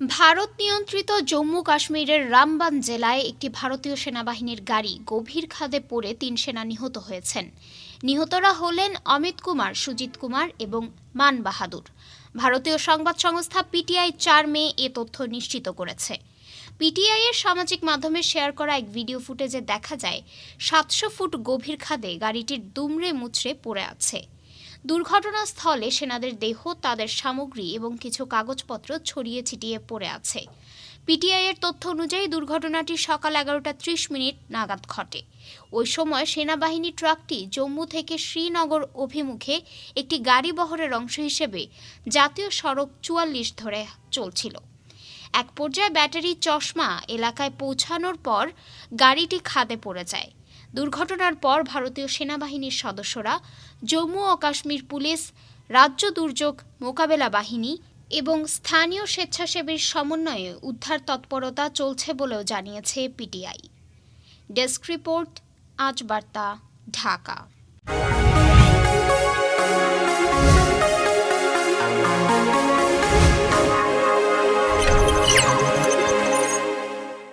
ভারত নিয়ন্ত্রিত জম্মু কাশ্মীরের রামবান জেলায় একটি ভারতীয় সেনাবাহিনীর গাড়ি গভীর খাদে পড়ে তিন সেনা নিহত হয়েছেন। নিহতরা হলেন অমিত কুমার, সুজিত কুমার এবং মান বাহাদুর। ভারতীয় সংবাদ সংস্থা পিটিআই চার মে এ তথ্য নিশ্চিত করেছে। পিটিআই এর সামাজিক মাধ্যমে শেয়ার করা এক ভিডিও ফুটেজে দেখা যায়, সাতশো ফুট গভীর খাদে গাড়িটির দুমড়ে মুচড়ে পড়ে আছে। দুর্ঘটনাস্থলে সেনাদের দেহ, তাদের সামগ্রী এবং কিছু কাগজপত্র ছড়িয়ে ছিটিয়ে পড়ে আছে। পিটিআই এর তথ্য অনুযায়ী দুর্ঘটনাটি সকাল এগারোটা ত্রিশ মিনিট নাগাদ ঘটে। ওই সময় সেনাবাহিনী ট্রাকটি জম্মু থেকে শ্রীনগর অভিমুখে একটি গাড়ি বহরের অংশ হিসেবে জাতীয় সড়ক চুয়াল্লিশ ধরে চলছিল। এক পর্যায়ে ব্যাটারি চশমা এলাকায় পৌঁছানোর পর গাড়িটি খাদে পড়ে যায়। দুর্ঘটনার পর ভারতীয় সেনাবাহিনীর সদস্যরা জম্মু ও কাশ্মীর পুলিশ, রাজ্য দুর্যোগ মোকাবেলা বাহিনী এবং স্থানীয় স্বেচ্ছাসেবীর সমন্বয়ে উদ্ধার তৎপরতা চলছে বলেও জানিয়েছে পিটিআই। ডেস্ক রিপোর্ট, আজ বার্তা, ঢাকা।